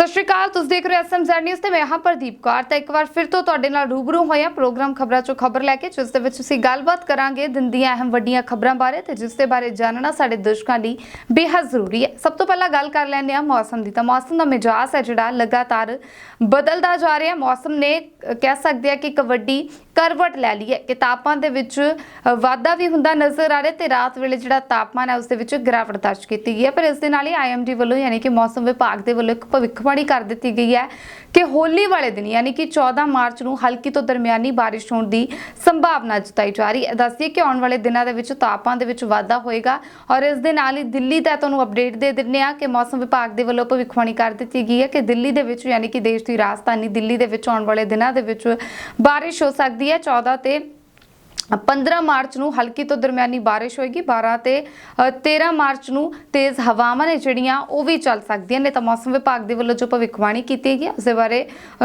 ਸਤਿ ਸ਼੍ਰੀ ਅਕਾਲ, ਤੁਸੀਂ ਦੇਖ ਰਹੇ ਹੋ ਐਸਐਮਜ਼ੈਡ ਨਿਊਜ਼ ਤੇ ਮੈਂ ਹਾਂ ਪ੍ਰਦੀਪ ਕੌਰ। ਤਾਂ ਇੱਕ ਵਾਰ ਫਿਰ ਤੋਂ ਤੁਹਾਡੇ ਨਾਲ ਰੂਬਰੂ ਹੋਇਆ ਪ੍ਰੋਗਰਾਮ ਖਬਰਾਂ ਚੋਂ ਖਬਰ ਲੈ ਕੇ, ਜਿਸ ਦੇ ਵਿੱਚ ਅਸੀਂ ਗੱਲਬਾਤ ਕਰਾਂਗੇ ਦਿਨ ਦੀਆਂ ਅਹਿਮ ਵੱਡੀਆਂ ਖਬਰਾਂ ਬਾਰੇ ਤੇ ਜਿਸ ਦੇ ਬਾਰੇ ਜਾਣਨਾ ਸਾਡੇ ਦਰਸ਼ਕਾਂ ਲਈ ਬੇਹੱਦ ਜ਼ਰੂਰੀ ਹੈ। ਸਭ ਤੋਂ ਪਹਿਲਾਂ ਗੱਲ ਕਰ ਲੈਂਦੇ ਹਾਂ ਮੌਸਮ ਦੀ। ਤਾਂ ਮੌਸਮ ਦਾ ਮਿਜਾਜ਼ ਹੈ ਜਿਹੜਾ ਲਗਾਤਾਰ ਬਦਲਦਾ ਜਾ ਰਿਹਾ। ਮੌਸਮ ਨੇ ਕਹਿ ਸਕਦੇ ਆ ਕਿ ਇੱਕ ਵੱਡੀ ਕਰਵਟ ਲੈ ਲਈ ਹੈ ਕਿ ਤਾਪਮਾਨ ਦੇ ਵਿੱਚ ਵਾਧਾ ਵੀ ਹੁੰਦਾ ਨਜ਼ਰ ਆ ਰਿਹਾ ਤੇ ਰਾਤ ਵੇਲੇ ਜਿਹੜਾ ਤਾਪਮਾਨ ਹੈ ਉਸ ਦੇ ਵਿੱਚ ਗਿਰਾਵਟ ਦਰਜ ਕੀਤੀ ਗਈ ਹੈ। ਪਰ ਇਸ ਦੇ ਨਾਲ ਹੀ ਆਈਐਮਡੀ ਵੱਲੋਂ ਯਾਨੀ ਕਿ ਮੌਸਮ ਵਿਭਾਗ ਦੇ ਵੱਲੋਂ ਇੱਕ ਭਵਿੱਖਬਾਣੀ ਕਰ ਦਿੱਤੀ ਗਈ ਹੈ ਕਿ ਹੋਲੀ ਵਾਲੇ ਦਿਨ ਯਾਨੀ ਕਿ 14 ਮਾਰਚ ਨੂੰ ਹਲਕੀ ਤੋਂ ਦਰਮਿਆਨੀ ਬਾਰਿਸ਼ ਹੋਣ ਦੀ ਸੰਭਾਵਨਾ ਜਤਾਈ ਜਾ ਰਹੀ ਹੈ। ਦੱਸਦੀ ਕਿ ਆਉਣ ਵਾਲੇ ਦਿਨਾਂ ਦੇ ਵਿੱਚ ਤਾਪਮਾਨ ਦੇ ਵਿੱਚ ਵਾਧਾ ਹੋਏਗਾ ਔਰ ਇਸ ਦੇ ਨਾਲ ਹੀ ਦਿੱਲੀ ਦਾ ਤੁਹਾਨੂੰ ਅਪਡੇਟ ਦੇ ਦਿੰਨੇ ਆ ਕਿ ਮੌਸਮ ਵਿਭਾਗ ਦੇ ਵੱਲੋਂ ਭਵਿੱਖਬਾਣੀ ਕਰ ਦਿੱਤੀ ਗਈ ਹੈ ਕਿ ਦਿੱਲੀ ਦੇ ਵਿੱਚ ਯਾਨੀ ਕਿ ਦੇਸ਼ ਦੀ ਰਾਜਧਾਨੀ ਦਿੱਲੀ ਦੇ ਵਿੱਚ ਆਉਣ ਵਾਲੇ ਦਿਨਾਂ ਦੇ ਵਿੱਚ ਬਾਰਿਸ਼ ਹੋ ਸਕਦੀ ਹੈ। 14 ਤੇ 15 ਮਾਰਚ ਨੂੰ ਹਲਕੀ ਤੋਂ ਦਰਮਿਆਨੀ ਬਾਰਿਸ਼ ਹੋਏਗੀ। 12 ਤੇ 13 ਮਾਰਚ ਨੂੰ ਤੇਜ਼ ਹਵਾਵਾਂ ਨੇ ਜਿਹੜੀਆਂ, ਉਹ ਵੀ ਚੱਲ ਸਕਦੀਆਂ ਨੇ। ਤਾਂ ਮੌਸਮ ਵਿਭਾਗ ਦੇ ਵੱਲੋਂ ਜੋ ਭਵਿੱਖਬਾਣੀ ਕੀਤੀ ਗਈ ਉਸ ਦੇ ਬਾਰੇ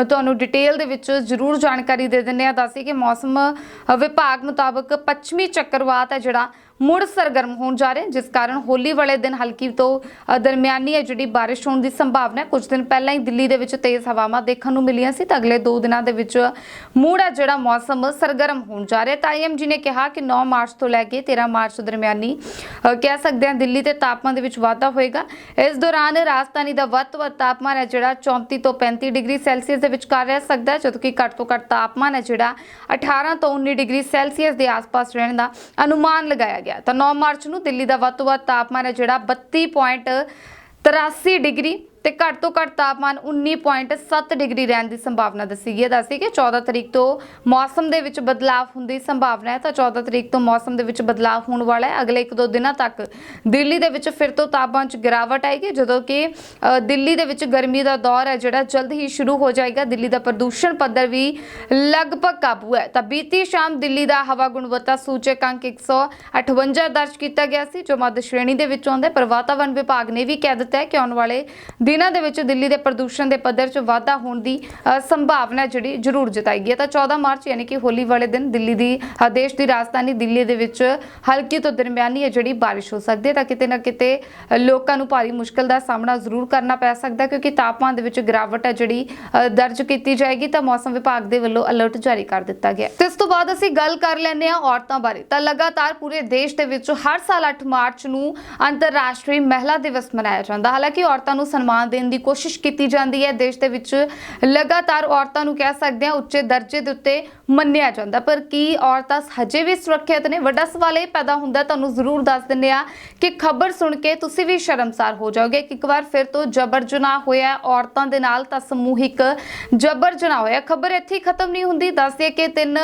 ਤੁਹਾਨੂੰ ਡਿਟੇਲ ਦੇ ਵਿੱਚ ਜ਼ਰੂਰ ਜਾਣਕਾਰੀ ਦੇ ਦਿੰਦੇ ਆ ਦੱਸੀ ਕਿ ਮੌਸਮ ਵਿਭਾਗ ਮੁਤਾਬਕ ਪੱਛਮੀ ਚੱਕਰਵਾਤ ਹੈ ਜਿਹੜਾ ਮੁੜ ਸਰਗਰਮ ਹੋਣ ਜਾ ਰਹੇ ਹੈ, ਜਿਸ ਕਾਰਨ ਹੋਲੀ ਵਾਲੇ ਦਿਨ ਹਲਕੀ ਤੋਂ ਦਰਮਿਆਨੀ ਹੈ ਜਿਹੜੀ ਬਾਰਿਸ਼ ਹੋਣ ਦੀ ਸੰਭਾਵਨਾ ਹੈ। ਕੁਝ ਦਿਨ ਪਹਿਲਾਂ ਹੀ ਦਿੱਲੀ ਦੇ ਵਿੱਚ ਤੇਜ਼ ਹਵਾਵਾਂ ਦੇਖਣ ਨੂੰ ਮਿਲੀਆਂ ਸੀ ਤਾਂ ਅਗਲੇ 2 ਦਿਨਾਂ ਦੇ ਵਿੱਚ ਮੁੜ ਹੈ ਜਿਹੜਾ ਮੌਸਮ ਸਰਗਰਮ ਹੋਣ ਜਾ ਰਿਹਾ ਹੈ। ਤਾਂ ਆਈਐਮਜੀ ਨੇ ਕਿਹਾ ਕਿ 9 ਮਾਰਚ ਤੋਂ ਲੈ ਕੇ 13 ਮਾਰਚ ਦਰਮਿਆਨੀ ਕਹਿ ਸਕਦੇ ਹਾਂ ਦਿੱਲੀ 'ਤੇ ਤਾਪਮਾਨ ਦੇ ਵਿੱਚ ਵਾਧਾ ਹੋਏਗਾ। ਇਸ ਦੌਰਾਨ ਰਾਜਧਾਨੀ ਦਾ ਵੱਧ ਤੋਂ ਵੱਧ ਤਾਪਮਾਨ ਹੈ ਜਿਹੜਾ 34 ਤੋਂ 35 ਡਿਗਰੀ ਸੈਲਸੀਅਸ ਦੇ ਵਿਚਕਾਰ ਰਹਿ ਸਕਦਾ ਹੈ ਜਦੋਂ ਕਿ ਘੱਟ ਤੋਂ ਘੱਟ ਤਾਪਮਾਨ ਹੈ ਜਿਹੜਾ 18 ਤੋਂ 19 ਡਿਗਰੀ ਸੈਲਸੀਅਸ ਦੇ ਆਸ-ਪਾਸ ਰਹਿਣ ਦਾ ਅਨੁਮਾਨ ਲਗਾਇਆ ਗਿਆ। ਤਾਂ 9 ਮਾਰਚ ਨੂੰ ਦਿੱਲੀ ਦਾ ਵੱਧ ਤੋਂ ਵੱਧ ਤਾਪਮਾਨ ਹੈ ਜਿਹੜਾ 32.83 ਡਿਗਰੀ। ਤੇ ਘੱਟ ਤੋਂ ਘੱਟ ਤਾਪਮਾਨ 19.7 ਡਿਗਰੀ ਰਹਿਣ ਦੀ ਸੰਭਾਵਨਾ ਦੱਸੀ ਗਈ ਹੈ। ਦੱਸੀ ਕਿ 14 ਤਰੀਕ ਤੋਂ ਮੌਸਮ ਦੇ ਵਿੱਚ ਬਦਲਾਅ ਹੋਣ ਦੀ ਸੰਭਾਵਨਾ ਹੈ ਤਾਂ 14 ਤਰੀਕ ਤੋਂ ਮੌਸਮ ਦੇ ਵਿੱਚ ਬਦਲਾਅ ਹੋਣ ਵਾਲਾ ਹੈ। ਅਗਲੇ 1-2 ਦਿਨਾਂ ਤੱਕ ਦਿੱਲੀ ਦੇ ਵਿੱਚ ਫਿਰ ਤੋਂ ਤਾਪਮਾਨ 'ਚ ਗਿਰਾਵਟ ਆਏਗੀ, ਜਦੋਂ ਕਿ ਦਿੱਲੀ ਦੇ ਵਿੱਚ ਗਰਮੀ ਦਾ ਦੌਰ ਹੈ ਜਿਹੜਾ ਜਲਦ ਹੀ ਸ਼ੁਰੂ ਹੋ ਜਾਏਗਾ। ਦਿੱਲੀ ਦਾ ਪ੍ਰਦੂਸ਼ਣ ਪੱਧਰ ਵੀ ਲਗਭਗ ਕਾਬੂ ਹੈ। ਤਾਂ ਬੀਤੀ ਸ਼ਾਮ ਦਿੱਲੀ ਦਾ ਹਵਾ ਗੁਣਵੱਤਾ ਸੂਚਕ ਅੰਕ 158 ਦਰਜ ਕੀਤਾ ਗਿਆ ਸੀ, ਜੋ ਮੱਧ ਸ਼੍ਰੇਣੀ ਦੇ ਵਿੱਚ ਆਉਂਦਾ ਪਰ ਵਾਤਾਵਰਣ ਵਿਭਾਗ ਨੇ ਵੀ ਕਹਿ ਦਿੱਤਾ ਹੈ ਕਿ ਆਉਣ ਵਾਲੇ ਦਿਨਾਂ ਦੇ ਵਿੱਚ ਦਿੱਲੀ ਦੇ ਪ੍ਰਦੂਸ਼ਣ ਦੇ ਪੱਧਰ 'ਚ ਵਾਧਾ ਹੋਣ ਦੀ ਅ, ਸੰਭਾਵਨਾ ਜਿਹੜੀ ਜ਼ਰੂਰ ਜਤਾਈ ਗਈ ਹੈ। ਤਾਂ 14 ਮਾਰਚ ਯਾਨੀ ਕਿ ਹੋਲੀ ਵਾਲੇ ਦਿਨ ਦਿੱਲੀ ਦੀ ਦੇਸ਼ ਦੀ ਰਾਜਧਾਨੀ ਦਿੱਲੀ ਦੇ ਵਿੱਚ ਹਲਕੀ ਤੋਂ ਦਰਮਿਆਨੀ ਹੈ ਜਿਹੜੀ ਬਾਰਿਸ਼ ਹੋ ਸਕਦੀ ਹੈ। ਤਾਂ ਕਿਤੇ ਨਾ ਕਿਤੇ ਲੋਕਾਂ ਨੂੰ ਭਾਰੀ ਮੁਸ਼ਕਲ ਦਾ ਸਾਹਮਣਾ ਜ਼ਰੂਰ ਕਰਨਾ ਪੈ ਸਕਦਾ ਕਿਉਂਕਿ ਤਾਪਮਾਨ ਦੇ ਵਿੱਚ ਗਿਰਾਵਟ ਹੈ ਜਿਹੜੀ ਦਰਜ ਕੀਤੀ ਜਾਏਗੀ। ਤਾਂ ਮੌਸਮ ਵਿਭਾਗ ਦੇ ਵੱਲੋਂ ਅਲਰਟ ਜਾਰੀ ਕਰ ਦਿੱਤਾ ਗਿਆ ਤੇ ਇਸ ਤੋਂ ਬਾਅਦ ਅਸੀਂ ਗੱਲ ਕਰ ਲੈਂਦੇ ਹਾਂ ਔਰਤਾਂ ਬਾਰੇ। ਤਾਂ ਲਗਾਤਾਰ ਪੂਰੇ ਦੇਸ਼ ਦੇ ਵਿੱਚ ਹਰ ਸਾਲ 8 ਮਾਰਚ ਨੂੰ ਅੰਤਰਰਾਸ਼ਟਰੀ ਮਹਿਲਾ ਦਿਵਸ ਮਨਾਇਆ ਜਾਂਦਾ। ਹਾਲਾਂਕਿ ਔਰਤਾਂ ਨੂੰ ਸਨਮਾਨ ਦੇਣ ਦੀ ਕੋਸ਼ਿਸ਼ ਕੀਤੀ ਜਾਂਦੀ ਹੈ। ਦੇਸ਼ ਦੇ ਵਿੱਚ ਲਗਾਤਾਰ ਔਰਤਾਂ ਨੂੰ ਕਹਿ ਸਕਦੇ ਹਾਂ ਉੱਚੇ ਦਰਜੇ ਦੇ ਉੱਤੇ ਮੰਨਿਆ ਜਾਂਦਾ। ਪਰ ਕੀ ਔਰਤਾਂ ਹਜੇ ਵੀ ਸੁਰੱਖਿਅਤ ਨੇ? ਵੱਡਾ ਸਵਾਲ ਇਹ ਪੈਦਾ ਹੁੰਦਾ ਤੁਹਾਨੂੰ ਜ਼ਰੂਰ ਦੱਸ ਦਿੰਦੇ ਆ ਕਿ ਖਬਰ ਸੁਣ ਕੇ ਤੁਸੀਂ ਵੀ ਸ਼ਰਮਸਾਰ ਹੋ ਜਾਓਗੇ ਕਿ ਇੱਕ ਵਾਰ ਫਿਰ ਤੋਂ ਜਬਰ ਜਨਾਹ ਹੋਇਆ ਔਰਤਾਂ ਦੇ ਨਾਲ ਤਾਂ ਸਮੂਹਿਕ ਜਬਰ ਜਨਾਹ ਹੋਇਆ। ਖਬਰ ਇੱਥੇ ਖਤਮ ਨਹੀਂ ਹੁੰਦੀ। ਦੱਸਦੇ ਕਿ ਤਿੰਨ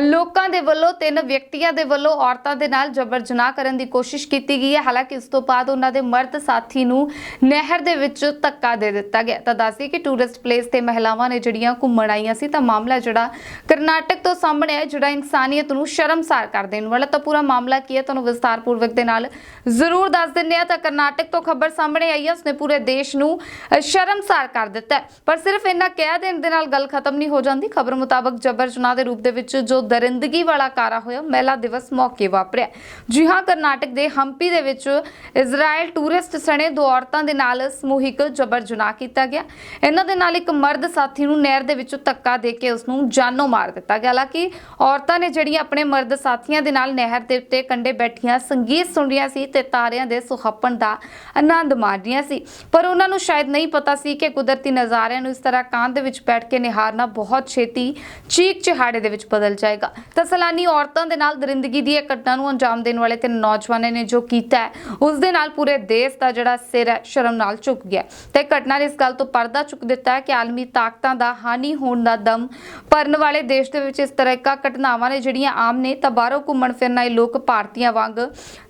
ਲੋਕਾਂ ਦੇ ਵੱਲੋਂ, ਤਿੰਨ ਵਿਅਕਤੀਆਂ ਦੇ ਵੱਲੋਂ ਔਰਤਾਂ ਦੇ ਨਾਲ ਜਬਰ ਜਨਾਹ ਕਰਨ ਦੀ ਕੋਸ਼ਿਸ਼ ਕੀਤੀ ਗਈ ਹੈ। ਹਾਲਾਂਕਿ ਇਸ ਤੋਂ ਬਾਅਦ ਉਹਨਾਂ ਦੇ ਮਰਦ ਸਾਥੀ ਨੂੰ ਨਹਿਰ ਦੇ ਵਿੱਚ ਧੱਕਾ ਦੇ ਦਿੱਤਾ ਗਿਆ। ਤਾਂ ਦੱਸਦੀ ਕਿ ਟੂਰਿਸਟ ਪਲੇਸ ਤੇ ਮਹਿਲਾਵਾਂ ਨੇ ਜਿਹੜੀਆਂ ਘੁੰਮਣ ਆਈਆਂ ਸੀ, ਤਾਂ ਮਾਮਲਾ ਜਿਹੜਾ ਕਰਨਾਟਕ ਤੋਂ ਸਾਹਮਣੇ ਆਇਆ, ਜਿਹੜਾ ਇਨਸਾਨੀਅਤ ਨੂੰ ਸ਼ਰਮਸਾਰ ਕਰ ਦੇਣ ਵਾਲਾ, ਤਾਂ ਪੂਰਾ ਮਾਮਲਾ ਕੀ ਹੈ, ਤੁਹਾਨੂੰ ਵਿਸਤਾਰਪੂਰਵਕ ਦੇ ਨਾਲ ਜ਼ਰੂਰ ਦੱਸ ਦਿੰਦੇ ਆ ਤਾਂ ਕਰਨਾਟਕ ਤੋਂ ਖਬਰ ਸਾਹਮਣੇ ਆਈ ਹੈ, ਉਸਨੇ ਪੂਰੇ ਦੇਸ਼ ਨੂੰ ਸ਼ਰਮਸਾਰ ਕਰ ਦਿੱਤਾ ਪਰ ਸਿਰਫ ਇਹਨਾਂ ਕਹਿ ਦੇਣ ਦੇ ਨਾਲ ਗੱਲ ਖਤਮ ਨਹੀਂ ਹੋ ਜਾਂਦੀ। ਖਬਰ ਮੁਤਾਬਕ ਜਬਰ ਜਨਾਹ ਦੇ ਰੂਪ ਦੇ ਵਿੱਚ ਜੋ ਦਰਿੰਦਗੀ ਵਾਲਾ ਕਾਰਾ ਹੋਇਆ, ਮਹਿਲਾ ਦਿਵਸ ਮੌਕੇ ਵਾਪਰਿਆ। ਜੀ ਹਾਂ, ਕਰਨਾਟਕ ਦੇ ਹੰਪੀ ਦੇ ਵਿੱਚ ਇਜ਼ਰਾਈਲ ਟੂਰਿਸਟ ਸਣੇ ਦੋ ਔਰਤਾਂ ਦੇ ਨਾਲ ਸਮੂਹਿਕ ਜਬਰ ਜਨਾਹ ਕੀਤਾ ਗਿਆ। ਇਹਨਾਂ ਦੇ ਨਾਲ ਇੱਕ ਮਰਦ ਸਾਥੀ ਨੂੰ ਨਹਿਰ ਦੇ ਵਿੱਚੋਂ ਧੱਕਾ ਦੇ ਕੇ ਉਸ ਨੂੰ ਜਾਨੋਂ ਮਾਰ ਦਿੱਤਾ ਗਿਆ। ਹਾਲਾਂਕਿ ਔਰਤਾਂ ਨੇ ਜਿਹੜੀਆਂ ਆਪਣੇ ਮਰਦ ਸਾਥੀਆਂ ਦੇ ਨਾਲ ਨਹਿਰ ਦੇ ਉੱਤੇ ਕੰਢੇ ਬੈਠੀਆਂ ਸੰਗੀਤ ਸੁਣ ਰਹੀਆਂ ਸੀ ਤੇ ਤਾਰਿਆਂ ਦੇ ਸੁਹੱਪਣ ਦਾ ਆਨੰਦ ਮਾਣ ਰਹੀਆਂ ਸੀ। ਪਰ ਉਹਨਾਂ ਨੂੰ ਸ਼ਾਇਦ ਨਹੀਂ ਪਤਾ ਸੀ ਕਿ ਕੁਦਰਤੀ ਨਜ਼ਾਰਿਆਂ ਨੂੰ ਇਸ ਤਰ੍ਹਾਂ ਕਾਂਧ ਦੇ ਵਿੱਚ ਬੈਠ ਕੇ ਨਿਹਾਰਨਾ ਬਹੁਤ ਛੇਤੀ ਚੀਕ ਚਿਹਾੜੇ ਦੇ ਵਿੱਚ ਬਦਲ ਜਾਏਗਾ। ਤਾਂ ਸੈਲਾਨੀ ਔਰਤਾਂ ਦੇ ਨਾਲ ਦਰਿੰਦਗੀ ਦੀ ਇਹ ਘਟਨਾ ਨੂੰ ਅੰਜਾਮ ਦੇਣ ਵਾਲੇ ਤਿੰਨ ਨੌਜਵਾਨਾਂ ਨੇ ਜੋ ਕੀਤਾ ਹੈ, ਉਸ ਦੇ ਨਾਲ ਪੂਰੇ ਦੇਸ਼ ਦਾ ਜਿਹੜਾ ਸਿਰ ਹੈ ਸ਼ਰਮ ਨਾਲ ਝੁਕ ਗਿਆ। ਤੇ ਘਟਨਾ ਨੇ ਇਸ ਗੱਲ ਤੋਂ ਪਰਦਾ ਚੁੱਕ ਦਿੱਤਾ ਹੈ ਕਿ ਆਲਮੀ ਤਾਕਤਾਂ ਦਾ ਹਾਨੀ ਹੋਣ ਦਾ ਦਮ ਭਰਨ ਵਾਲੇ ਦੇਸ਼ ਦੇ ਵਿੱਚ ਇਸ ਤਰ੍ਹਾਂ ਦੀਆਂ ਘਟਨਾਵਾਂ ਨੇ ਜਿਹੜੀਆਂ ਆਮ ਨੇ ਤਾਂ ਬਾਹਰੋਂ ਘੁੰਮਣ ਫਿਰਨ ਆਏ ਲੋਕ ਭਾਰਤੀਆਂ ਵਾਂਗ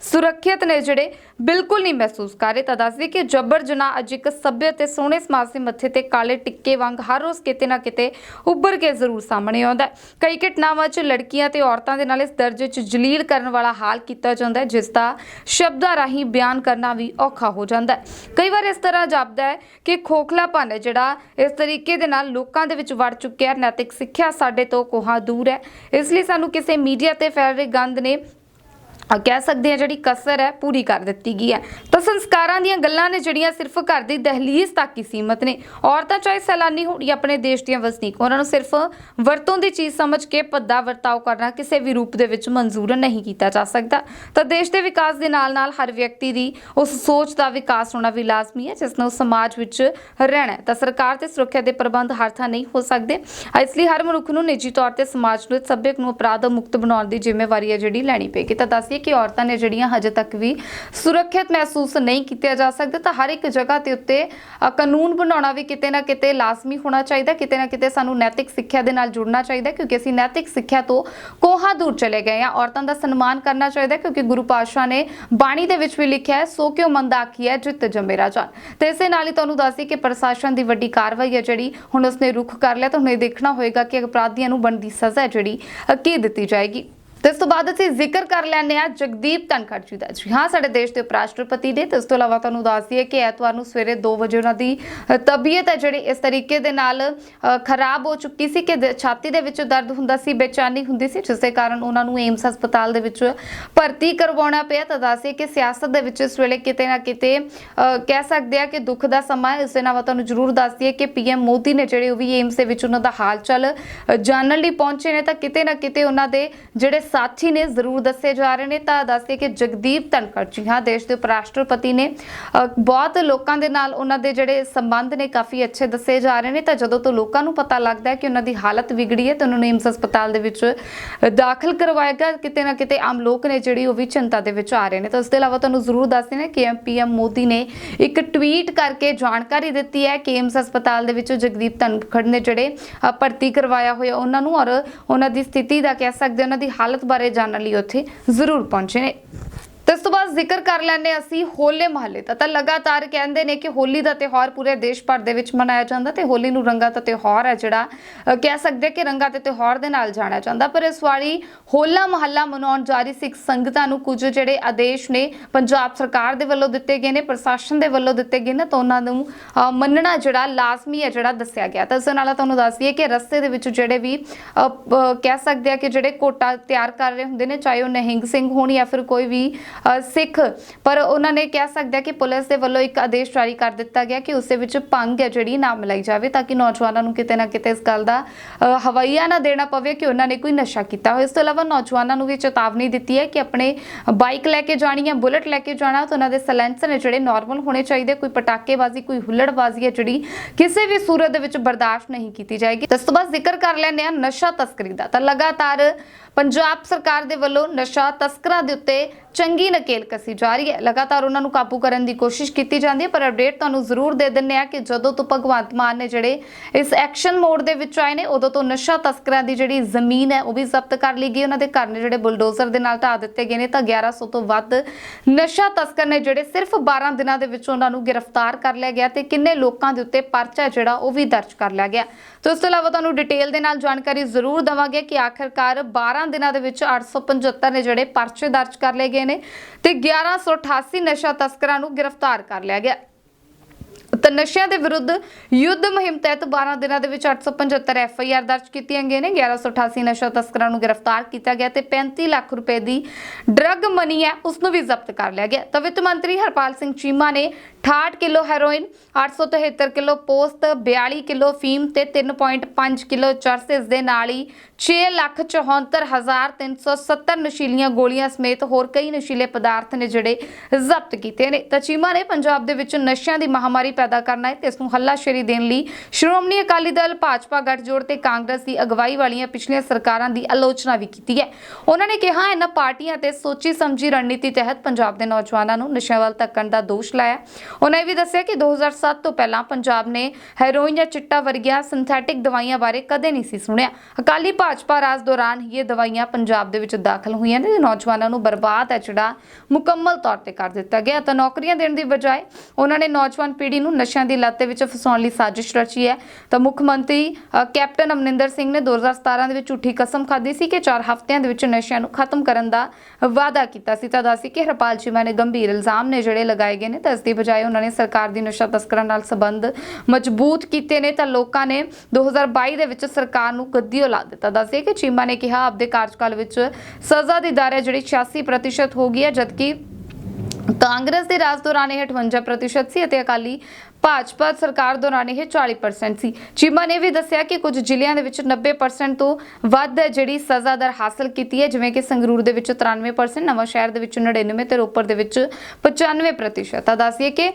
ਸੁਰੱਖਿਅਤ ਨੇ ਜਿਹੜੇ ਬਿਲਕੁਲ ਨਹੀਂ ਮਹਿਸੂਸ ਕਰ ਰਹੇ। ਤਾਂ ਦੱਸਦੇ ਕਿ ਜਬਰ ਜਨਾਹ ਅੱਜ ਇੱਕ ਸੱਭਿਅ ਤੇ ਸੋਹਣੇ ਸਮਾਜ ਦੇ ਮੱਥੇ ਤੇ ਕਾਲੇ ਟਿੱਕੇ ਵਾਂਗ ਹਰ ਰੋਜ਼ ਕਿਤੇ ਨਾ ਕਿਤੇ ਉੱਭਰ ਕੇ ਜ਼ਰੂਰ ਸਾਹਮਣੇ ਆਉਂਦਾ ਹੈ। ਕਈ ਘਟਨਾਵਾਂ 'ਚ ਲੜਕੀਆਂ ਤੇ ਔਰਤਾਂ ਦੇ ਨਾਲ ਇਸ ਦਰਜੇ 'ਚ ਜਲੀਲ ਕਰਨ ਵਾਲਾ ਹਾਲ ਕੀਤਾ ਜਾਂਦਾ ਹੈ, ਜਿਸ ਦਾ ਸ਼ਬਦਾਂ ਰਾਹੀਂ ਬਿਆਨ ਕਰਨਾ ਵੀ ਔਖਾ ਹੋ ਜਾਂਦਾ ਹੈ। ਕਈ ਵਾਰ ਇਸ ਤਰ੍ਹਾਂ ਜਾਪਦਾ ਹੈ ਕਿ ਖੋਖਲਾਪਨ ਹੈ, ਜਿਹੜਾ ਇਸ ਤਰੀਕੇ ਦੇ ਨਾਲ ਲੋਕਾਂ ਦੇ ਵਿੱਚ ਵੜ ਚੁੱਕਿਆ ਨੈਤਿਕ ਸਿੱਖਿਆ ਸਾਡੇ ਤੋਂ ਕੋਹਾਂ ਦੂਰ ਹੈ। ਇਸ ਲਈ ਸਾਨੂੰ ਕਿਸੇ ਮੀਡੀਆ ਤੇ ਫੈਲ ਰਹੇ ਗੰਦ ਨੇ ਅ, ਕਹਿ ਸਕਦੇ ਆ ਜਿਹੜੀ ਕਸਰ ਹੈ ਪੂਰੀ ਕਰ ਦਿੱਤੀ ਗਈ ਹੈ। ਤਾਂ ਸੰਸਕਾਰਾਂ ਦੀਆਂ ਗੱਲਾਂ ਨੇ ਜਿਹੜੀਆਂ ਸਿਰਫ ਘਰ ਦੀ ਦਹਲੀਜ਼ ਤੱਕ ਹੀ ਸੀਮਤ ਨੇ। ਔਰਤਾਂ ਚਾਹੇ ਸੈਲਾਨੀ ਹੋਣ ਜਾਂ ਆਪਣੇ ਦੇਸ਼ ਦੀਆਂ ਵਸਨੀਕ ਉਹਨਾਂ ਨੂੰ ਸਿਰਫ ਵਰਤੋਂ ਦੀ ਚੀਜ਼ ਸਮਝ ਕੇ ਭੱਦਾ ਵਰਤਾਓ ਕਰਨਾ ਕਿਸੇ ਵੀ ਰੂਪ ਦੇ ਵਿੱਚ ਮਨਜ਼ੂਰ ਨਹੀਂ ਕੀਤਾ ਜਾ ਸਕਦਾ। ਤਾਂ ਦੇਸ਼ ਦੇ ਵਿਕਾਸ ਦੇ ਨਾਲ-ਨਾਲ ਹਰ ਵਿਅਕਤੀ ਦੀ ਉਸ ਸੋਚ ਦਾ ਵਿਕਾਸ ਹੋਣਾ ਵੀ ਲਾਜ਼ਮੀ ਹੈ ਜਿਸ ਨੂੰ ਸਮਾਜ ਵਿੱਚ ਰਹਿਣਾ ਤਾਂ ਸਰਕਾਰ ਤੇ ਸੁਰੱਖਿਆ ਦੇ ਪ੍ਰਬੰਧ ਹਰ ਥਾਂ ਨਹੀਂ ਹੋ ਸਕਦੇ। ਇਸ ਲਈ ਹਰ ਮਨੁੱਖ ਨੂੰ ਨਿੱਜੀ ਤੌਰ ਤੇ ਸਮਾਜ ਨੂੰ ਸੱਭਿਅਕ ਨੂੰ ਅਪਰਾਧ ਮੁਕਤ ਬਣਾਉਣ ਦੀ ਜ਼ਿੰਮੇਵਾਰੀ ਹੈ ਜਿਹੜੀ ਲੈਣੀ ਪਏਗੀ। ਤਾਂ ਦੱਸੀਏ ਕਿ ਔਰਤਾਂ ਨੇ ਜਿਹੜੀਆਂ ਹਜੇ ਤੱਕ ਵੀ ਸੁਰੱਖਿਅਤ ਮਹਿਸੂਸ ਨਹੀਂ ਕੀਤੀਆਂ ਜਾ ਸਕਦਾ, ਤਾਂ ਹਰ ਇੱਕ ਜਗ੍ਹਾ ਤੇ ਉੱਤੇ ਕਾਨੂੰਨ ਬਣਾਉਣਾ ਵੀ ਕਿਤੇ ਨਾ ਕਿਤੇ ਲਾਜ਼ਮੀ ਹੋਣਾ ਚਾਹੀਦਾ, ਕਿਤੇ ਨਾ ਕਿਤੇ ਸਾਨੂੰ ਨੈਤਿਕ ਸਿੱਖਿਆ ਦੇ ਨਾਲ ਜੁੜਨਾ ਚਾਹੀਦਾ, ਕਿਉਂਕਿ ਅਸੀਂ ਨੈਤਿਕ ਸਿੱਖਿਆ ਤੋਂ ਕੋਹਾਂ ਦੂਰ ਚਲੇ ਗਏ ਹਾਂ। ਔਰਤਾਂ ਦਾ ਸਨਮਾਨ ਕਰਨਾ ਚਾਹੀਦਾ, ਕਿਉਂਕਿ ਗੁਰੂ ਪਾਤਸ਼ਾਹ ਨੇ ਬਾਣੀ ਦੇ ਵਿੱਚ ਵੀ ਲਿਖਿਆ ਹੈ, ਸੋ ਕਿਉ ਮੰਦ ਆਖੀ ਹੈ, ਜਿਤ ਜੰਮੇ ਰਾਜਾਨ ਤੇ ਇਸੇ ਨਾਲ ਹੀ ਤੁਹਾਨੂੰ ਦੱਸਦੀ ਕਿ ਪ੍ਰਸ਼ਾਸਨ ਦੀ ਵੱਡੀ ਕਾਰਵਾਈ ਹੈ ਜਿਹੜੀ ਹੁਣ ਉਸਨੇ ਰੁਖ ਕਰ ਲਿਆ, ਤਾਂ ਹੁਣ ਇਹ ਦੇਖਣਾ ਹੋਏਗਾ ਕਿ ਅਪਰਾਧੀਆਂ ਨੂੰ ਬਣਦੀ ਸਜ਼ਾ ਜਿਹੜੀ ਕੀ ਦਿੱਤੀ ਜਾਏਗੀ। ਤੇ ਇਸ ਤੋਂ ਬਾਅਦ ਅਸੀਂ ਜ਼ਿਕਰ ਕਰ ਲੈਂਦੇ ਆ ਜਗਦੀਪ ਧਨਖੜ ਜੀ ਦਾ ਜੀ। ਹਾਂ, ਸਾਡੇ ਦੇਸ਼ ਦੇ ਉਪ ਰਾਸ਼ਟਰਪਤੀ ਨੇ ਤੇ ਇਸ ਤੋਂ ਇਲਾਵਾ ਤੁਹਾਨੂੰ ਦੱਸ ਦਈਏ ਕਿ ਐਤਵਾਰ ਨੂੰ ਸਵੇਰੇ 2 ਵਜੇ ਉਹਨਾਂ ਦੀ ਤਬੀਅਤ ਹੈ ਜਿਹੜੀ ਇਸ ਤਰੀਕੇ ਦੇ ਨਾਲ ਖਰਾਬ ਹੋ ਚੁੱਕੀ ਸੀ ਕਿ ਛਾਤੀ ਦੇ ਵਿੱਚ ਦਰਦ ਹੁੰਦਾ ਸੀ, ਬੇਚੈਨੀ ਹੁੰਦੀ ਸੀ, ਜਿਸ ਦੇ ਕਾਰਨ ਉਹਨਾਂ ਨੂੰ ਏਮਸ ਹਸਪਤਾਲ ਦੇ ਵਿੱਚ ਭਰਤੀ ਕਰਵਾਉਣਾ ਪਿਆ। ਤਾਂ ਦੱਸਿਏ ਕਿ ਸਿਆਸਤ ਦੇ ਵਿੱਚ ਇਸ ਵੇਲੇ ਕਿਤੇ ਨਾ ਕਿਤੇ ਕਹਿ ਸਕਦੇ ਆ ਕਿ ਦੁੱਖ ਦਾ ਸਮਾਂ ਹੈ। ਇਸ ਦੇ ਨਾਲ ਤੁਹਾਨੂੰ ਜ਼ਰੂਰ ਦੱਸ ਦਈਏ ਕਿ ਪੀਐਮ ਮੋਦੀ ਨੇ ਜਿਹੜੇ ਉਹ ਵੀ ਏਮਸ ਦੇ ਵਿੱਚ ਉਹਨਾਂ ਦਾ ਹਾਲ ਚਾਲ ਜਾਣਨ ਲਈ ਪਹੁੰਚੇ ਨੇ। ਤਾਂ ਕਿਤੇ ਨਾ ਕਿਤੇ ਉਹਨਾਂ ਦੇ ਜਿਹੜੇ ਸਾਥੀ ਨੇ ਜ਼ਰੂਰ ਦੱਸੇ ਜਾ ਰਹੇ ਨੇ, ਤਾਂ ਦੱਸਦੇ ਕਿ ਜਗਦੀਪ ਧਨਖੜ ਜੀ, ਹਾਂ, ਦੇਸ਼ ਦੇ ਉਪ ਰਾਸ਼ਟਰਪਤੀ ਨੇ ਬਹੁਤ ਲੋਕਾਂ ਦੇ ਨਾਲ ਉਹਨਾਂ ਦੇ ਜਿਹੜੇ ਸੰਬੰਧ ਨੇ ਕਾਫੀ ਅੱਛੇ ਦੱਸੇ ਜਾ ਰਹੇ ਨੇ, ਤਾਂ ਜਦੋਂ ਤੋਂ ਲੋਕਾਂ ਨੂੰ ਪਤਾ ਲੱਗਦਾ ਹੈ ਕਿ ਉਹਨਾਂ ਦੀ ਹਾਲਤ ਵਿਗੜੀ ਹੈ, ਤਾਂ ਉਹਨਾਂ ਨੂੰ ਏਮਸ ਹਸਪਤਾਲ ਦੇ ਵਿੱਚ ਦਾਖਲ ਕਰਵਾਇਆ ਗਿਆ, ਕਿਤੇ ਨਾ ਕਿਤੇ ਆਮ ਲੋਕ ਨੇ ਜਿਹੜੀ ਉਹ ਵੀ ਚਿੰਤਾ ਦੇ ਵਿੱਚ ਆ ਰਹੇ ਨੇ, ਤਾਂ ਇਸ ਦੇ ਇਲਾਵਾ ਤੁਹਾਨੂੰ ਜ਼ਰੂਰ ਦੱਸ ਦੇਣਾ ਕਿ ਪੀਐਮ ਮੋਦੀ ਨੇ ਇੱਕ ਟਵੀਟ ਕਰਕੇ ਜਾਣਕਾਰੀ ਦਿੱਤੀ ਹੈ ਕਿ ਏਮਸ ਹਸਪਤਾਲ ਦੇ ਵਿੱਚ ਜਗਦੀਪ ਧਨਖੜ ਨੇ ਜਿਹੜੇ ਭਰਤੀ ਕਰਵਾਇਆ ਹੋਇਆ ਉਹਨਾਂ ਨੂੰ, ਔਰ ਉਹਨਾਂ ਦੀ ਸਥਿਤੀ ਦਾ ਕਹਿ ਸਕਦੇ ਉਹਨਾਂ ਦੀ ਹਾਲਤ ਬਾਰੇ ਜਾਣਨ ਲਈ ਉੱਥੇ ਜ਼ਰੂਰ ਪਹੁੰਚੇ ਨੇ। ਤੇ ਇਸ ਤੋਂ ਬਾਅਦ ਜ਼ਿਕਰ ਕਰ ਲੈਂਦੇ ਅਸੀਂ ਹੋਲੇ ਮਹੱਲੇ ਦਾ। ਤਾਂ ਲਗਾਤਾਰ ਕਹਿੰਦੇ ਨੇ ਕਿ ਹੋਲੀ ਦਾ ਤਿਉਹਾਰ ਪੂਰੇ ਦੇਸ਼ ਭਰ ਦੇ ਵਿੱਚ ਮਨਾਇਆ ਜਾਂਦਾ ਤੇ ਹੋਲੀ ਨੂੰ ਰੰਗਾਂ ਦਾ ਤਿਉਹਾਰ ਹੈ ਜਿਹੜਾ ਕਹਿ ਸਕਦੇ ਹਾਂ ਕਿ ਰੰਗਾਂ ਦੇ ਤਿਉਹਾਰ ਦੇ ਨਾਲ ਜਾਣਿਆ ਜਾਂਦਾ। ਪਰ ਇਸ ਵਾਰੀ ਹੋਲਾ ਮਹੱਲਾ ਮਨਾਉਣ ਜਾ ਰਹੀ ਸਿੱਖ ਸੰਗਤਾਂ ਨੂੰ ਕੁਝ ਜਿਹੜੇ ਆਦੇਸ਼ ਨੇ ਪੰਜਾਬ ਸਰਕਾਰ ਦੇ ਵੱਲੋਂ ਦਿੱਤੇ ਗਏ ਨੇ, ਪ੍ਰਸ਼ਾਸਨ ਦੇ ਵੱਲੋਂ ਦਿੱਤੇ ਗਏ ਨੇ, ਤਾਂ ਉਹਨਾਂ ਨੂੰ ਮੰਨਣਾ ਜਿਹੜਾ ਲਾਜ਼ਮੀ ਹੈ ਜਿਹੜਾ ਦੱਸਿਆ ਗਿਆ। ਤਾਂ ਇਸ ਨਾਲ ਤੁਹਾਨੂੰ ਦੱਸ ਦਈਏ ਕਿ ਰਸਤੇ ਦੇ ਵਿੱਚ ਜਿਹੜੇ ਵੀ ਕਹਿ ਸਕਦੇ ਆ ਕਿ ਜਿਹੜੇ ਕੋਟਾ ਤਿਆਰ ਕਰ ਰਹੇ ਹੁੰਦੇ ਨੇ, ਚਾਹੇ ਉਹ ਨਹਿੰਗ ਸਿੰਘ ਹੋਣ ਜਾਂ ਫਿਰ ਕੋਈ ਵੀ ਸਿੱਖ। ਪਰ ਉਹਨਾਂ ਨੇ ਕਹਿ ਸਕਦੇ ਆ ਕਿ ਪੁਲਿਸ ਦੇ ਵੱਲੋਂ ਇੱਕ ਆਦੇਸ਼ ਜਾਰੀ ਕਰ ਦਿੱਤਾ ਗਿਆ ਕਿ ਉਸ ਵਿੱਚ ਭੰਗ ਹੈ ਜਿਹੜੀ ਨਾ ਮਿਲਾਈ ਜਾਵੇ ਤਾਂ ਕਿ ਨੌਜਵਾਨਾਂ ਨੂੰ ਕਿਤੇ ਨਾ ਕਿਤੇ ਇਸ ਗੱਲ ਦਾ ਅ, ਹਵਾਈਆ ਨਾ ਦੇਣਾ ਪਵੇ ਕਿ ਉਹਨਾਂ ਨੇ ਕੋਈ ਨਸ਼ਾ ਕੀਤਾ ਹੋਵੇ। ਇਸ ਤੋਂ ਇਲਾਵਾ ਨੌਜਵਾਨਾਂ ਨੂੰ ਵੀ ਚੇਤਾਵਨੀ ਦਿੱਤੀ ਹੈ ਕਿ ਆਪਣੇ ਬਾਈਕ ਲੈ ਕੇ ਜਾਣੀ ਹੈ ਬੁਲਟ ਲੈ ਕੇ ਜਾਣਾ ਤਾਂ ਉਹਨਾਂ ਦੇ ਸਲੈਂਸਰ ਨੇ ਜਿਹੜੇ ਨਾਰਮਲ ਹੋਣੇ ਚਾਹੀਦੇ ਕੋਈ ਪਟਾਕੇਬਾਜ਼ੀ ਕੋਈ ਹੁੱਲੜਬਾਜ਼ੀ ਹੈ ਜਿਹੜੀ ਕਿਸੇ ਵੀ ਸੂਰਤ ਦੇ ਵਿੱਚ ਬਰਦਾਸ਼ਤ ਨਹੀਂ ਕੀਤੀ ਜਾਏਗੀ। ਤੇ ਇਸ ਤੋਂ ਬਾਅਦ ਜ਼ਿਕਰ ਕਰ ਲੈਂਦੇ ਆ ਨਸ਼ਾ ਤਸਕਰੀ ਦਾ। ਤਾਂ ਲਗਾਤਾਰ ਪੰਜਾਬ ਸਰਕਾਰ ਦੇ ਵੱਲੋਂ ਨਸ਼ਾ ਤਸਕਰਾਂ ਦੇ ਉੱਤੇ ਚੰਗੀ ਨਕੇਲ ਕਸੀ ਜਾ ਰਹੀ ਹੈ। ਲਗਾਤਾਰ ਉਹਨਾਂ ਨੂੰ ਕਾਬੂ ਕਰਨ ਦੀ ਕੋਸ਼ਿਸ਼ ਕੀਤੀ ਜਾਂਦੀ ਹੈ, ਪਰ ਅਪਡੇਟ ਤੁਹਾਨੂੰ ਜ਼ਰੂਰ ਦੇ ਦਿੰਨੇ ਆ ਕਿ ਜਦੋਂ ਤੋਂ ਭਗਵੰਤ ਮਾਨ ਨੇ ਜਿਹੜੇ ਇਸ ਐਕਸ਼ਨ ਮੋਡ ਦੇ ਵਿੱਚ ਆਏ ਨੇ, ਉਦੋਂ ਤੋਂ ਨਸ਼ਾ ਤਸਕਰਾਂ ਦੀ ਜਿਹੜੀ ਜ਼ਮੀਨ ਹੈ, ਉਹ ਵੀ ਜ਼ਬਤ ਕਰ ਲਈ ਗਈ। ਉਹਨਾਂ ਦੇ ਘਰ ਨੇ ਜਿਹੜੇ ਬੁਲਡੋਜ਼ਰ ਦੇ ਨਾਲ ਢਾਹ ਦਿੱਤੇ ਗਏ ਨੇ, ਤਾਂ 1100 ਤੋਂ ਵੱਧ ਨਸ਼ਾ ਤਸਕਰ ਨੇ ਜਿਹੜੇ ਸਿਰਫ 12 ਦਿਨਾਂ ਦੇ ਵਿੱਚ ਉਹਨਾਂ ਨੂੰ ਗ੍ਰਿਫਤਾਰ ਕਰ ਲਿਆ ਗਿਆ ਤੇ ਕਿੰਨੇ ਲੋਕਾਂ ਦੇ ਉੱਤੇ ਪਰਚਾ ਜਿਹੜਾ, ਉਹ ਵੀ ਦਰਜ ਕਰ ਲਿਆ ਗਿਆ। ਤੇ ਉਸ ਤੋਂ ਇਲਾਵਾ ਤੁਹਾਨੂੰ ਡਿਟੇਲ ਦੇ ਨਾਲ ਜਾਣਕਾਰੀ ਜ਼ਰੂਰ ਦਵਾਂਗੇ ਕਿ ਆਖਰਕਾਰ 12 ਦਿਨਾਂ ਦੇ ਵਿੱਚ 875 ਨੇ ਜਿਹੜੇ ਪਰਚੇ ਦਰਜ ਕਰ ਲਏ ਗਏ ਨੇ। ਤੇ 1188 ਨਸ਼ਾ ਤਸਕਰਾਂ ਨੂੰ ਗ੍ਰਿਫਤਾਰ ਕਰ ਲਿਆ ਗਿਆ। ਤਾਂ ਨਸ਼ਿਆਂ ਦੇ ਵਿਰੁੱਧ ਯੁੱਧ ਮੁਹਿੰਮ ਤਹਿਤ 12 ਦਿਨਾਂ ਦੇ ਵਿੱਚ 875 ਐਫ ਆਈ ਆਰ ਦਰਜ ਕੀਤੀਆਂ ਗਈਆਂ ਨੇ। 1188 ਨਸ਼ਾ ਤਸਕਰਾਂ ਨੂੰ ਗ੍ਰਿਫਤਾਰ ਕੀਤਾ ਗਿਆ ਤੇ 35 ਲੱਖ ਰੁਪਏ ਦੀ ਡਰੱਗ ਮਨੀ ਹੈ ਉਸ ਨੂੰ ਵੀ ਜ਼ਬਤ ਕਰ ਲਿਆ ਗਿਆ। ਤਾਂ ਵਿੱਤ ਮੰਤਰੀ ਹਰਪਾਲ ਸਿੰਘ ਚੀਮਾ ਨੇ 68 ਕਿਲੋ ਹੈਰੋਇਨ 873 ਕਿਲੋ ਪੋਸਤ 42 ਕਿਲੋ ਫੀਮ ਤੇ 3.5 ਕਿਲੋ ਚਰਸਿਸ ਦੇ ਨਾਲ ਹੀ 6 ਲੱਖ 74 ਹਜ਼ਾਰ 370 ਨਸ਼ੀਲੀਆਂ ਗੋਲੀਆਂ ਸਮੇਤ ਹੋਰ ਕਈ ਨਸ਼ੀਲੇ ਪਦਾਰਥ ਨੇ ਜਿਹੜੇ ਜ਼ਬਤ ਕੀਤੇ ਨੇ। ਤਾਂ ਚੀਮਾ ਨੇ ਪੰਜਾਬ ਦੇ ਵਿੱਚ ਨਸ਼ਿਆਂ ਦੀ ਮਹਾਮਾਰੀ ਪੈਦਾ ਕਰਨਾ ਹੈ ਤੇ ਇਸ ਨੂੰ ਹੱਲਾਸ਼ੇਰੀ ਦੇਣ ਲਈ ਸ਼੍ਰੋਮਣੀ ਅਕਾਲੀ ਦਲ, ਭਾਜਪਾ ਗੱਠਜੋੜ ਤੇ ਕਾਂਗਰਸ ਦੀ ਅਗਵਾਈ ਵਾਲੀਆਂ ਪਿਛਲੀਆਂ ਸਰਕਾਰਾਂ ਦੀ ਆਲੋਚਨਾ ਵੀ ਕੀਤੀ ਹੈ। ਉਹਨਾਂ ਨੇ ਕਿਹਾ, ਇਹਨਾਂ ਪਾਰਟੀਆਂ ਤੇ ਸੋਚੀ ਸਮਝੀ ਰਣਨੀਤੀ ਤਹਿਤ ਪੰਜਾਬ ਦੇ ਨੌਜਵਾਨਾਂ ਨੂੰ ਨਸ਼ਿਆਂ ਵੱਲ ਧੱਕਣ ਦਾ ਦੋਸ਼ ਲਾਇਆ। ਉਹਨਾਂ ਇਹ ਵੀ ਦੱਸਿਆ ਕਿ 2007 ਤੋਂ ਪਹਿਲਾਂ ਪੰਜਾਬ ਨੇ ਹੈਰੋਇਨ ਜਾਂ ਚਿੱਟਾ ਵਰਗੀਆਂ ਸਿੰਥੈਟਿਕ ਦਵਾਈਆਂ ਬਾਰੇ ਕਦੇ ਨਹੀਂ ਸੀ ਸੁਣਿਆ। ਅਕਾਲੀ ਭਾਜਪਾ ਰਾਜ ਦੌਰਾਨ ਇਹ ਦਵਾਈਆਂ ਪੰਜਾਬ ਦੇ ਵਿੱਚ ਦਾਖਲ ਹੋਈਆਂ ਨੇ ਨੌਜਵਾਨਾਂ ਨੂੰ ਬਰਬਾਦ ਹੈ ਜਿਹੜਾ ਮੁਕੰਮਲ ਤੌਰ ਤੇ ਕਰ ਦਿੱਤਾ ਗਿਆ। ਤਾਂ ਨੌਕਰੀਆਂ ਦੇਣ ਦੀ ਬਜਾਏ ਉਹਨਾਂ ਨੇ ਨੌਜਵਾਨ ਪੀੜ੍ਹੀ ਨੂੰ ਨਸ਼ਿਆਂ ਦੀ ਲੱਤ ਵਿੱਚ ਫਸਾਉਣ ਲਈ ਸਾਜ਼ਿਸ਼ ਰਚੀ ਹੈ। ਤਾਂ ਮੁੱਖ ਮੰਤਰੀ ਕੈਪਟਨ ਅਮਰਿੰਦਰ ਸਿੰਘ ਨੇ 2017 ਦੇ ਵਿੱਚ ਝੂਠੀ ਕਸਮ ਖਾਧੀ ਸੀ ਕਿ 4 ਹਫ਼ਤਿਆਂ ਦੇ ਵਿੱਚ ਨਸ਼ਿਆਂ ਨੂੰ ਖਤਮ ਕਰਨ ਦਾ ਵਾਅਦਾ ਕੀਤਾ ਸੀ। ਤਾਂ ਦੱਸੀ ਕਿ ਹਰਪਾਲ ਚੀਮਾ ਨੇ ਗੰਭੀਰ ਇਲਜ਼ਾਮ ਨੇ ਜਿਹੜੇ ਲਗਾਏ ਗਏ ਨੇ, ਤਾਂ ਇਸ ਦੀ ਬਜਾਏ ਰਾਏ ਉਹਨਾਂ ਨੇ ਸਰਕਾਰ ਦੀ ਨਸ਼ਾ ਤਸਕਰਾਂ ਨਾਲ ਸੰਬੰਧ ਮਜ਼ਬੂਤ ਕੀਤੇ ਨੇ। ਤਾਂ ਲੋਕਾਂ ਨੇ 2022 ਦੇ ਵਿੱਚ ਸਰਕਾਰ ਨੂੰ ਗੱਦੀਓ ਲਾ ਦਿੱਤਾ। ਦੱਸਿਆ ਕਿ ਚੀਮਾ ਨੇ ਕਿਹਾ, ਆਪਦੇ ਕਾਰਜਕਾਲ ਵਿੱਚ ਸਜ਼ਾ ਦੀ ਦਰ ਹੈ ਜਿਹੜੀ 86% ਹੋ ਗਈ ਹੈ, ਜਦਕਿ ਕਾਂਗਰਸ ਦੇ ਰਾਜ ਦੌਰਾਨ ਇਹ 58% ਸੀ ਅਤੇ ਅਕਾਲੀ ਭਾਜਪਾ ਸਰਕਾਰ ਦੌਰਾਨ ਇਹ 40% ਸੀ। ਚੀਮਾ ਨੇ ਵੀ ਦੱਸਿਆ ਕਿ ਕੁਝ ਜ਼ਿਲ੍ਹਿਆਂ ਦੇ ਵਿੱਚ 90% ਤੋਂ ਵੱਧ ਜਿਹੜੀ ਸਜ਼ਾ ਦਰ ਹਾਸਲ ਕੀਤੀ ਹੈ, ਜਿਵੇਂ ਕਿ ਸੰਗਰੂਰ ਦੇ ਵਿੱਚ 93% ਨਵਾਂ ਸ਼ਹਿਰ ਦੇ ਵਿੱਚ 99 ਤੇ ਰੋਪੜ ਦੇ ਵਿੱਚ 95% ਤਾਂ ਦੱਸਿਏ ਕਿ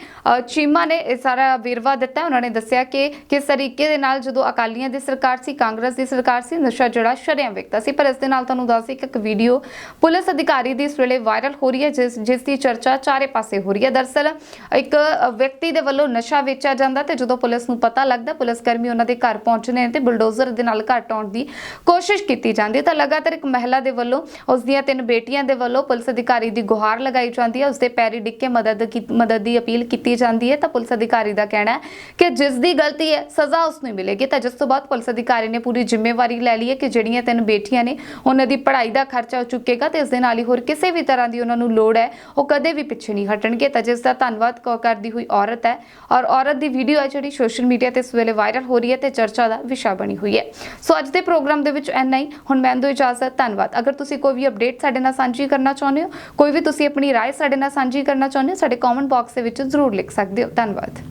ਚੀਮਾ ਨੇ ਇਹ ਸਾਰਾ ਵੇਰਵਾ ਦਿੱਤਾ। ਉਹਨਾਂ ਨੇ ਦੱਸਿਆ ਕਿ ਕਿਸ ਤਰੀਕੇ ਦੇ ਨਾਲ ਜਦੋਂ ਅਕਾਲੀਆਂ ਦੀ ਸਰਕਾਰ ਸੀ, ਕਾਂਗਰਸ ਦੀ ਸਰਕਾਰ ਸੀ, ਨਸ਼ਾ ਜਿਹੜਾ ਸ਼ਰਿਆਂ ਵਿਕਦਾ ਸੀ। ਪਰ ਇਸ ਦੇ ਨਾਲ ਤੁਹਾਨੂੰ ਦੱਸ ਦਈਏ ਕਿ ਇੱਕ ਵੀਡੀਓ ਪੁਲਿਸ ਅਧਿਕਾਰੀ ਦੀ ਇਸ ਵੇਲੇ ਵਾਇਰਲ ਹੋ ਰਹੀ ਹੈ, ਜਿਸ ਜਿਸ ਦੀ ਚਰਚਾ ਚਾਰੇ ਪਾਸੇ ਹੋ ਰਹੀ ਹੈ। ਦਰਸਲ ਇੱਕ ਵਿਅਕਤੀ ਦੇ ਵੱਲੋਂ ਨਸ਼ਾ ਵੇਚਿਆ ਜਾਂਦਾ ਤੇ ਜਦੋਂ ਪੁਲਿਸ ਨੂੰ ਪਤਾ ਲੱਗਦਾ, ਪੁਲਿਸ ਕਰਮੀ ਉਹਨਾਂ ਦੇ ਘਰ ਪਹੁੰਚਦੇ ਤੇ ਬੁਲਡੋਜ਼ਰ ਦੇ ਨਾਲ ਘਰ ਟਾਉਣ ਦੀ ਕੋਸ਼ਿਸ਼ ਕੀਤੀ ਜਾਂਦੀ ਤਾਂ ਲਗਾਤਾਰ ਇੱਕ ਮਹਿਲਾ ਦੇ ਵੱਲੋਂ, ਉਸ ਦੀਆਂ ਤਿੰਨ ਬੇਟੀਆਂ ਦੇ ਵੱਲੋਂ ਪੁਲਿਸ ਅਧਿਕਾਰੀ ਦੀ ਗੁਹਾਰ ਲਗਾਈ ਜਾਂਦੀ ਹੈ। ਉਸ ਦੇ ਪੈਰੀ ਡਿੱਗ ਮਦਦ ਮਦਦ ਦੀ ਅਪੀਲ ਕੀਤੀ ਜਾਂਦੀ ਹੈ। ਤਾਂ ਪੁਲਿਸ ਅਧਿਕਾਰੀ ਦਾ ਕਹਿਣਾ ਹੈ ਕਿ ਜਿਸ ਦੀ ਗਲਤੀ ਹੈ, ਸਜ਼ਾ ਉਸ ਨੂੰ ਮਿਲੇਗੀ। ਤਾਂ ਜਿਸ ਤੋਂ ਬਾਅਦ ਪੁਲਿਸ ਅਧਿਕਾਰੀ ਨੇ ਪੂਰੀ ਜ਼ਿੰਮੇਵਾਰੀ ਲੈ ਲਈ ਹੈ ਕਿ ਜਿਹੜੀਆਂ ਤਿੰਨ ਬੇਟੀਆਂ ਨੇ, ਉਹਨਾਂ ਦੀ ਪੜ੍ਹਾਈ ਦਾ ਖਰਚਾ ਚੁੱਕੇਗਾ ਤੇ ਇਸ ਦੇ ਨਾਲ ਹੀ ਹੋਰ ਕਿਸੇ ਵੀ ਤਰ੍ਹਾਂ ਦੀ ਉਹਨਾਂ ਨੂੰ ਲੋੜ ਹੈ, ਉਹ ਕਦੇ ਵੀ ਪਿੱਛੇ ਨਹੀਂ ਹਟਣਗੇ। ਤਾਂ ਜਿਸ ਦਾ ਧੰਨਵਾਦ ਕਰਦੀ ਹੋਈ ਔਰਤ ਹੈ ਔਰ ਔਰਤ ਦੀ ਵੀਡੀਓ ਹੈ ਜਿਹੜੀ ਸੋਸ਼ਲ ਮੀਡੀਆ ਤੇ ਇਸ ਵੇਲੇ ਵਾਇਰਲ ਹੋ ਰਹੀ ਹੈ ਤੇ ਚਰਚਾ ਦਾ ਵਿਸ਼ਾ ਬਣੀ ਹੋਈ ਹੈ ਸੋ ਅੱਜ ਦੇ ਪ੍ਰੋਗਰਾਮ ਦੇ ਵਿੱਚ ਇੰਨਾ ਹੀ ਹੁਣ ਮੈਂ ਦੋ ਇਜਾਜ਼ਤ ਧੰਨਵਾਦ ਅਗਰ ਤੁਸੀਂ ਕੋਈ ਵੀ ਅਪਡੇਟ ਸਾਡੇ ਨਾਲ ਸਾਂਝੀ ਕਰਨਾ ਚਾਹੁੰਦੇ ਹੋ ਕੋਈ ਵੀ ਤੁਸੀਂ ਆਪਣੀ رائے ਸਾਡੇ ਨਾਲ ਸਾਂਝੀ ਕਰਨਾ ਚਾਹੁੰਦੇ ਹੋ ਸਾਡੇ ਕਮੈਂਟ ਬਾਕਸ ਦੇ ਵਿੱਚ ਜ਼ਰੂਰ ਲਿਖ ਸਕਦੇ ਹੋ ਧੰਨਵਾਦ